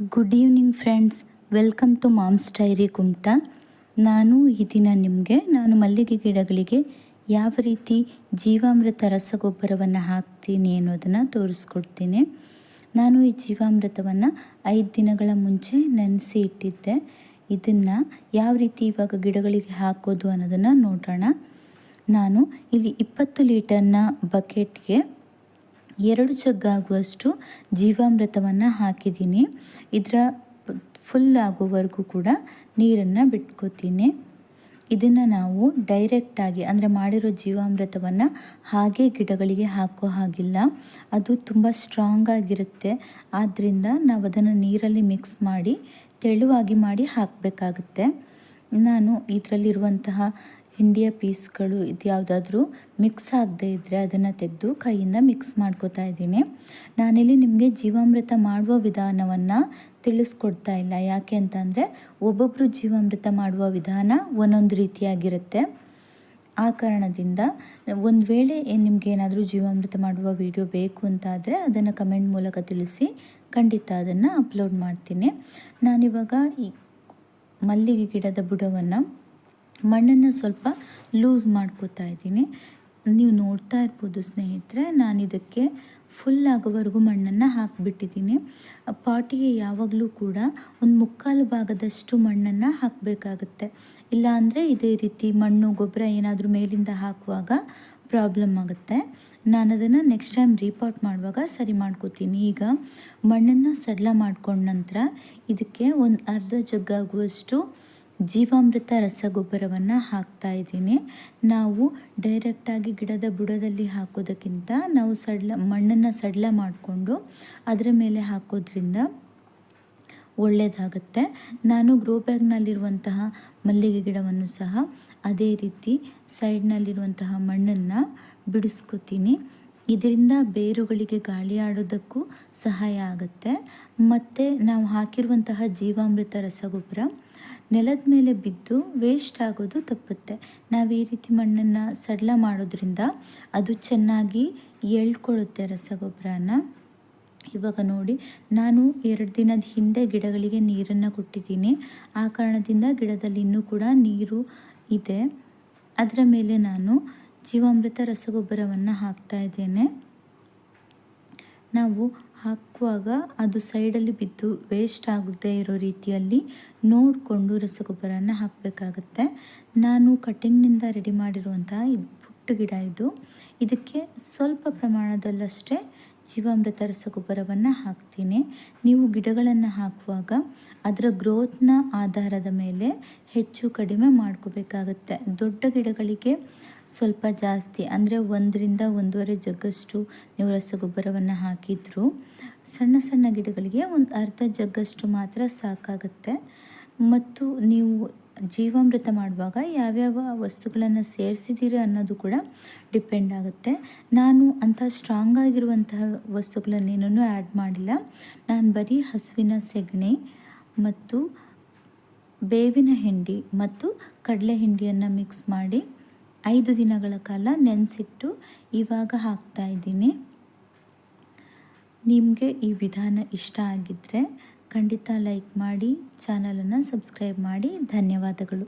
Good evening friends welcome to mom's diary Kumta ನಾನು ಈ ದಿನ ನಿಮಗೆ, ನಾನು ಮಲ್ಲಿಗೆ ಗಿಡಗಳಿಗೆ ಯಾವ ರೀತಿ ಜೀವಾಮೃತ ರಸಗೊಬ್ಬರವನ್ನು ಹಾಕ್ತೀನಿ ಅನ್ನೋದನ್ನು ತೋರಿಸ್ಕೊಡ್ತೀನಿ. ನಾನು ಈ ಜೀವಾಮೃತವನ್ನು ಐದು ದಿನಗಳ ಮುಂಚೆ ನೆನೆಸಿ ಇಟ್ಟಿದ್ದೆ ಇದನ್ನು ಯಾವ ರೀತಿ ಇವಾಗ ಗಿಡಗಳಿಗೆ ಹಾಕೋದು ಅನ್ನೋದನ್ನು ನೋಡೋಣ. ನಾನು ಇಲ್ಲಿ ಇಪ್ಪತ್ತು ಲೀಟರ್ನ ಬಕೆಟ್ಗೆ ಎರಡು ಜಗ್ಗಾಗುವಷ್ಟು ಜೀವಾಮೃತವನ್ನು ಹಾಕಿದ್ದೀನಿ. ಇದರ ಫುಲ್ ಆಗೋವರೆಗೂ ಕೂಡ ನೀರನ್ನು ಬಿಟ್ಕೋತೀನಿ. ಇದನ್ನು ನಾವು ಡೈರೆಕ್ಟಾಗಿ ಅಂದರೆ ಮಾಡಿರೋ ಜೀವಾಮೃತವನ್ನು ಹಾಗೆ ಗಿಡಗಳಿಗೆ ಹಾಕೋ ಹಾಗಿಲ್ಲ. ಅದು ತುಂಬ ಸ್ಟ್ರಾಂಗ್ ಆಗಿರುತ್ತೆ. ಆದ್ದರಿಂದ ನಾವು ಅದನ್ನು ನೀರಲ್ಲಿ ಮಿಕ್ಸ್ ಮಾಡಿ ತೆಳುವಾಗಿ ಮಾಡಿ ಹಾಕಬೇಕಾಗುತ್ತೆ. ನಾನು ಇದರಲ್ಲಿರುವಂತಹ ಹಿಂಡಿಯ ಪೀಸ್ಗಳು ಇದು ಯಾವುದಾದ್ರೂ ಮಿಕ್ಸ್ ಆಗದೇ ಇದ್ದರೆ ಅದನ್ನು ತೆಗೆದು ಕೈಯಿಂದ ಮಿಕ್ಸ್ ಮಾಡ್ಕೋತಾ ಇದ್ದೀನಿ. ನಾನಿಲ್ಲಿ ನಿಮಗೆ ಜೀವಾಮೃತ ಮಾಡುವ ವಿಧಾನವನ್ನು ತಿಳಿಸ್ಕೊಡ್ತಾ ಇಲ್ಲ. ಯಾಕೆ ಅಂತಂದರೆ ಒಬ್ಬೊಬ್ಬರು ಜೀವಾಮೃತ ಮಾಡುವ ವಿಧಾನ ಒಂದೊಂದು ರೀತಿಯಾಗಿರುತ್ತೆ. ಆ ಕಾರಣದಿಂದ ಒಂದು ವೇಳೆ ನಿಮ್ಗೆ ಏನಾದರೂ ಜೀವಾಮೃತ ಮಾಡುವ ವಿಡಿಯೋ ಬೇಕು ಅಂತಾದರೆ ಅದನ್ನು ಕಮೆಂಟ್ ಮೂಲಕ ತಿಳಿಸಿ ಖಂಡಿತ ಅದನ್ನು ಅಪ್ಲೋಡ್ ಮಾಡ್ತೀನಿ. ನಾನಿವಾಗ ಈ ಮಲ್ಲಿಗೆ ಗಿಡದ ಬುಡವನ್ನು ಮಣ್ಣನ್ನು ಸ್ವಲ್ಪ ಲೂಸ್ ಮಾಡ್ಕೋತಾ ಇದ್ದೀನಿ. ನೀವು ನೋಡ್ತಾ ಇರ್ಬೋದು ಸ್ನೇಹಿತರೆ, ನಾನು ಇದಕ್ಕೆ ಫುಲ್ ಆಗೋವರೆಗೂ ಮಣ್ಣನ್ನು ಹಾಕಿಬಿಟ್ಟಿದ್ದೀನಿ. ಪಾಟಿಗೆ ಯಾವಾಗಲೂ ಕೂಡ ಒಂದು ಮುಕ್ಕಾಲು ಭಾಗದಷ್ಟು ಮಣ್ಣನ್ನು ಹಾಕಬೇಕಾಗುತ್ತೆ. ಇಲ್ಲಾಂದರೆ ಇದೇ ರೀತಿ ಮಣ್ಣು, ಗೊಬ್ಬರ ಏನಾದರೂ ಮೇಲಿಂದ ಹಾಕುವಾಗ ಪ್ರಾಬ್ಲಮ್ ಆಗುತ್ತೆ. ನಾನು ಅದನ್ನು ನೆಕ್ಸ್ಟ್ ಟೈಮ್ ರೀಪಾಟ್ ಮಾಡುವಾಗ ಸರಿ ಮಾಡ್ಕೋತೀನಿ. ಈಗ ಮಣ್ಣನ್ನು ಸಡ್ಲ ಮಾಡ್ಕೊಂಡ ನಂತರ ಇದಕ್ಕೆ ಒಂದು ಅರ್ಧ ಜಗ್ಗಾಗುವಷ್ಟು ಜೀವಾಮೃತ ರಸಗೊಬ್ಬರವನ್ನು ಹಾಕ್ತಾ ಇದ್ದೀನಿ. ನಾವು ಡೈರೆಕ್ಟಾಗಿ ಗಿಡದ ಬುಡದಲ್ಲಿ ಹಾಕೋದಕ್ಕಿಂತ ನಾವು ಸಡ್ಲ, ಮಣ್ಣನ್ನು ಸಡ್ಲ ಮಾಡಿಕೊಂಡು ಅದರ ಮೇಲೆ ಹಾಕೋದ್ರಿಂದ ಒಳ್ಳೆಯದಾಗುತ್ತೆ ನಾನು ಗ್ರೋ ಬ್ಯಾಗ್ನಲ್ಲಿರುವಂತಹ ಮಲ್ಲಿಗೆ ಗಿಡವನ್ನು ಸಹ ಅದೇ ರೀತಿ ಸೈಡ್ನಲ್ಲಿರುವಂತಹ ಮಣ್ಣನ್ನು ಬಿಡಿಸ್ಕೊತೀನಿ. ಇದರಿಂದ ಬೇರುಗಳಿಗೆ ಗಾಳಿ ಆಡೋದಕ್ಕೂ ಸಹಾಯ ಆಗುತ್ತೆ. ಮತ್ತು ನಾವು ಹಾಕಿರುವಂತಹ ಜೀವಾಮೃತ ರಸಗೊಬ್ಬರ ನೆಲದ ಮೇಲೆ ಬಿದ್ದು ವೇಸ್ಟ್ ಆಗೋದು ತಪ್ಪುತ್ತೆ. ನಾವು ಈ ರೀತಿ ಮಣ್ಣನ್ನು ಸಡ್ಲ ಮಾಡೋದ್ರಿಂದ ಅದು ಚೆನ್ನಾಗಿ ಎಳ್ಕೊಳ್ಳುತ್ತೆ ರಸಗೊಬ್ಬರನ. ಇವಾಗ ನೋಡಿ, ನಾನು ಎರಡು ದಿನದ ಹಿಂದೆ ಗಿಡಗಳಿಗೆ ನೀರನ್ನು ಕೊಟ್ಟಿದ್ದೀನಿ. ಆ ಕಾರಣದಿಂದ ಗಿಡದಲ್ಲಿ ಇನ್ನೂ ಕೂಡ ನೀರು ಇದೆ. ಅದರ ಮೇಲೆ ನಾನು ಜೀವಾಮೃತ ರಸಗೊಬ್ಬರವನ್ನು ಹಾಕ್ತಾ ಇದ್ದೇನೆ. ನಾವು ಹಾಕುವಾಗ ಅದು ಸೈಡಲ್ಲಿ ಬಿದ್ದು ವೇಸ್ಟ್ ಆಗದೆ ಇರೋ ರೀತಿಯಲ್ಲಿ ನೋಡಿಕೊಂಡು ರಸಗೊಬ್ಬರನ ಹಾಕಬೇಕಾಗತ್ತೆ. ನಾನು ಕಟ್ಟಿಂಗ್ನಿಂದ ರೆಡಿ ಮಾಡಿರುವಂತಹ ಇದು ಪುಟ್ಟ ಗಿಡ ಇದು. ಇದಕ್ಕೆ ಸ್ವಲ್ಪ ಪ್ರಮಾಣದಲ್ಲಷ್ಟೇ ಜೀವಾಮೃತ ರಸಗೊಬ್ಬರವನ್ನು ಹಾಕ್ತೀನಿ. ನೀವು ಗಿಡಗಳನ್ನು ಹಾಕುವಾಗ ಅದರ ಗ್ರೋತ್ನ ಆಧಾರದ ಮೇಲೆ ಹೆಚ್ಚು ಕಡಿಮೆ ಮಾಡ್ಕೋಬೇಕಾಗತ್ತೆ. ದೊಡ್ಡ ಗಿಡಗಳಿಗೆ ಸ್ವಲ್ಪ ಜಾಸ್ತಿ, ಅಂದರೆ ಒಂದರಿಂದ ಒಂದೂವರೆ ಜಗ್ಗಷ್ಟು ನೀವು ರಸಗೊಬ್ಬರವನ್ನು ಹಾಕಿದ್ರು ಸಣ್ಣ ಸಣ್ಣ ಗಿಡಗಳಿಗೆ ಒಂದು ಅರ್ಧ ಜಗ್ಗಷ್ಟು ಮಾತ್ರ ಸಾಕಾಗುತ್ತೆ. ಮತ್ತು ನೀವು ಜೀವಾಮೃತ ಮಾಡುವಾಗ ಯಾವ್ಯಾವ ವಸ್ತುಗಳನ್ನು ಸೇರಿಸಿದ್ದೀರಿ ಅನ್ನೋದು ಕೂಡ ಡಿಪೆಂಡ್ ಆಗುತ್ತೆ. ನಾನು ಅಂಥ ಸ್ಟ್ರಾಂಗ್ ಆಗಿರುವಂತಹ ವಸ್ತುಗಳನ್ನೇನೂ ಆ್ಯಡ್ ಮಾಡಿಲ್ಲ. ನಾನು ಬರೀ ಹಸುವಿನ ಸೆಗಣಿ ಮತ್ತು ಬೇವಿನ ಹಿಂಡಿ ಮತ್ತು ಕಡಲೆ ಹಿಂಡಿಯನ್ನು ಮಿಕ್ಸ್ ಮಾಡಿ ಐದು ದಿನಗಳ ಕಾಲ ನೆನೆಸಿಟ್ಟು ಇವಾಗ ಹಾಕ್ತಾ ಇದ್ದೀನಿ. ನಿಮಗೆ ಈ ವಿಧಾನ ಇಷ್ಟ ಆಗಿದ್ದರೆ ಖಂಡಿತ ಲೈಕ್ ಮಾಡಿ ಚಾನಲನ್ನು ಸಬ್ಸ್ಕ್ರೈಬ್ ಮಾಡಿ. ಧನ್ಯವಾದಗಳು.